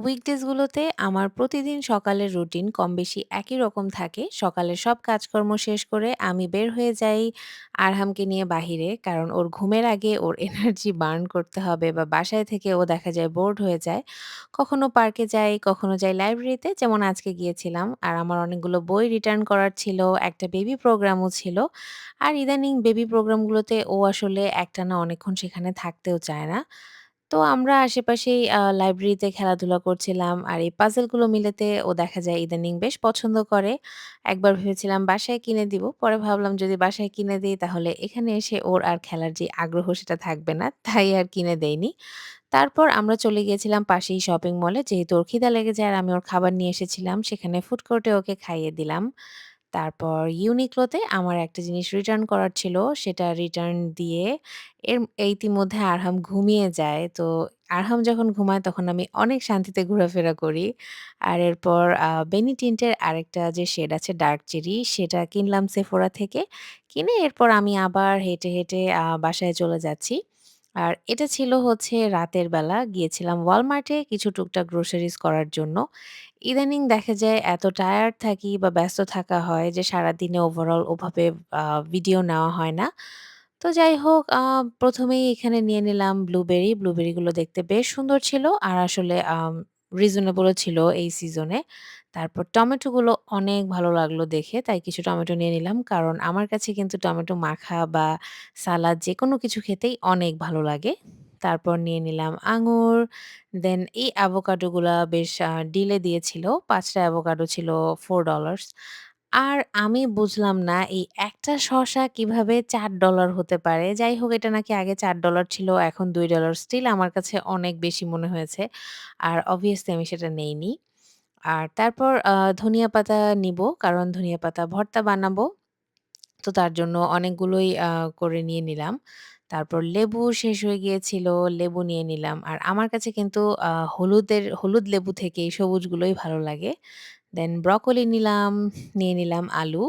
Weekdays গুলোতে আমার প্রতিদিন সকালের রুটিন কম বেশি একই রকম থাকে। সকালের সব কাজকর্ম শেষ করে আমি বের হয়ে যাই আরহামকে নিয়ে বাহিরে। কারণ ওর ঘুমের আগে ওর এনার্জি বার্ন করতে হবে বা বাসায় থেকে ও দেখা যায় বোর্ড হয়ে যায়। কখনো পার্কে যাই, কখনো যাই লাইব্রেরিতে যেমন আজকে গিয়েছিলাম। আর আমার অনেকগুলো বই রিটার্ন করার ছিল, একটা বেবি প্রোগ্রামও ছিল। আর ইদানিং বেবি প্রোগ্রামগুলোতে ও আসলে একটানা অনেকক্ষণ সেখানে থাকতেও চায় না। তো আমরা আশেপাশেই লাইব্রেরিতে খেলাধুলা করছিলাম। আর এই পাজলগুলো মিলাতে ও দেখা যায় ইদানিং বেশ পছন্দ করে। একবার ভেবেছিলাম বাসায় কিনে দিব। পরে ভাবলাম যদি বাসায় কিনে দেই তাহলে এখানে এসে ওর আর খেলার যে আগ্রহ সেটা থাকবে না। তাই আর কিনে দেইনি। তারপর আমরা চলে গিয়েছিলাম পাশেই শপিং মলে। যেহেতু ওর খিদা লেগে যায় আর আমি ওর খাবার নিয়ে এসেছিলাম। সেখানে ফুড কোর্টে ওকে খাইয়ে দিলাম। তারপর ইউনিক্লোতে আমার একটা জিনিস রিটার্ন করার ছিল। সেটা রিটার্ন দিয়ে এর ইতিমধ্যে আরহাম ঘুমিয়ে যায়। তো আরহাম যখন ঘুমায় তখন আমি অনেক শান্তিতে ঘোরাফেরা করি। আর এরপর Benetint এর আরেকটা যে শেড আছে ডার্ক চেরি সেটা কিনলাম Sephora থেকে। কিনে এরপর আমি আবার হেঁটে, হেঁটে বাসায় চলে যাচ্ছি। আর এটা ছিল হচ্ছে রাতের বেলা। গিয়েছিলাম ওয়ালমার্টে কিছু টুকটাক গ্রোসারিজ করার জন্য। ইদানিং দেখা যায় এত টায়ার্ড থাকি বা ব্যস্ত থাকা হয় যে সারাদিনে ওভারঅল ওভাবে ভিডিও নেওয়া হয় না। তো যাই হোক প্রথমেই ১ম এই এখানে নিয়ে নিলাম ব্লুবেরি। ব্লুবেরিগুলো দেখতে বেশ সুন্দর ছিল। আর আসলে রিজনেবল ও ছিল এই সিজনে। তারপর টমেটোগুলো অনেক ভালো লাগল দেখে। তাই কিছু টমেটো নিয়ে নিলাম। কারণ আমার কাছে কিন্তু টমেটো মাখা বা সালাদ যে কোনো কিছু খেতেই অনেক ভালো লাগে। তারপর নিয়ে নিলাম আঙুর। দেন এই অ্যাভোকাডোগুলো বেশ ডিলে দিয়েছিল। ৫ টা অ্যাভোকাডো ছিল $4 আর আমি বুঝলাম না এই একটা শসা কীভাবে $৪ হতে পারে। যাই হোক এটা নাকি আগে $৪ ছিল এখন $২ স্টিল আমার কাছে অনেক বেশি মনে হয়েছে। আর obviously আমি সেটা নেইনি। আর তারপর ধনিয়া পাতা নিবো। কারণ ধনিয়া পাতা ভর্তা বানাবো। তো তার জন্য অনেকগুলোই করে নিয়ে নিলাম। তারপর লেবু শেষ হয়ে গিয়েছিল, লেবু নিয়ে নিলাম। আর আমার কাছে কিন্তু হলুদের হলুদ লেবু থেকে এই সবুজগুলোই ভালো লাগে। দেন ব্রকোলি নিলাম, নিয়ে নিলাম আলু।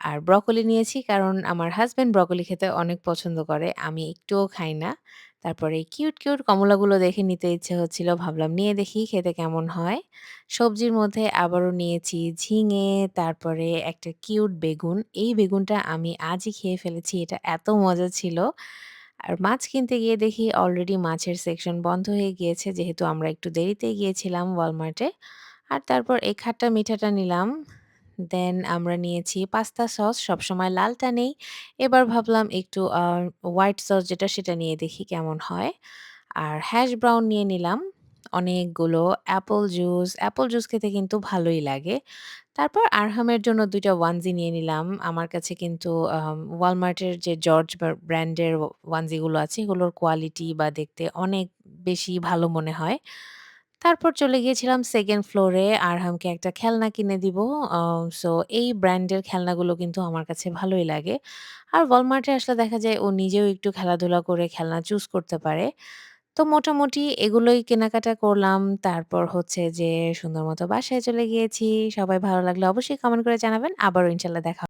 আর ব্রকোলি নিয়েছি কারণ আমার হাজব্যান্ড ব্রকোলি খেতে অনেক পছন্দ করে। আমি একটুও খাই না। তারপরে কিউট, কিউট কমলাগুলো দেখে নিতে ইচ্ছে হচ্ছিল। ভাবলাম নিয়ে দেখি খেতে কেমন হয়। সবজির মধ্যে আবারও নিয়েছি ঝিঙে, তারপরে একটা কিউট বেগুন। এই বেগুনটা আমি আজই খেয়ে ফেলেছি। এটা এত মজা ছিল। আর মাছ কিনতে গিয়ে দেখি অলরেডি মাছের সেকশন বন্ধ হয়ে গিয়েছে। যেহেতু আমরা একটু দেরিতে গিয়েছিলাম এ। আর তারপর এই খাট্টা মিঠাটা নিলাম। দেন আমরা নিয়েছি পাস্তা সস। সবসময় লালটা নেই। এবার ভাবলাম একটু হোয়াইট সস যেটা সেটা নিয়ে দেখি কেমন হয়। আর হ্যাশ ব্রাউন নিয়ে নিলাম অনেকগুলো। অ্যাপল জুস, অ্যাপল জুস খেতে কিন্তু ভালোই লাগে। তারপর আরহামের জন্য ২ টা ওয়ানজি নিয়ে নিলাম। আমার কাছে কিন্তু এর যে জর্জ ব্র ব্র্যান্ডের ও ওয়ানজি আছে এগুলোর কোয়ালিটি বা দেখতে অনেক বেশি ভালো মনে হয়। তারপর চলে গিয়েছিলাম সেকেন্ড ফ্লোরে আরহামকে একটা খেলনা কিনে দিব। সো এই ব্র্যান্ডের খেলনাগুলো কিন্তু আমার কাছে ভালোই লাগে। আর এ আসলে দেখা যায় ও নিজেও একটু খেলাধুলা করে খেলনা চুজ করতে পারে। তো মোটামুটি এগুলোই কেনাকাটা করলাম। তারপর হচ্ছে যে সুন্দর মতো বাসায় চলে গিয়েছি। সবাই ভালো লাগলে অবশ্যই কমেন্ট করে জানাবেন। আবারও ইনশাআল্লাহ দেখা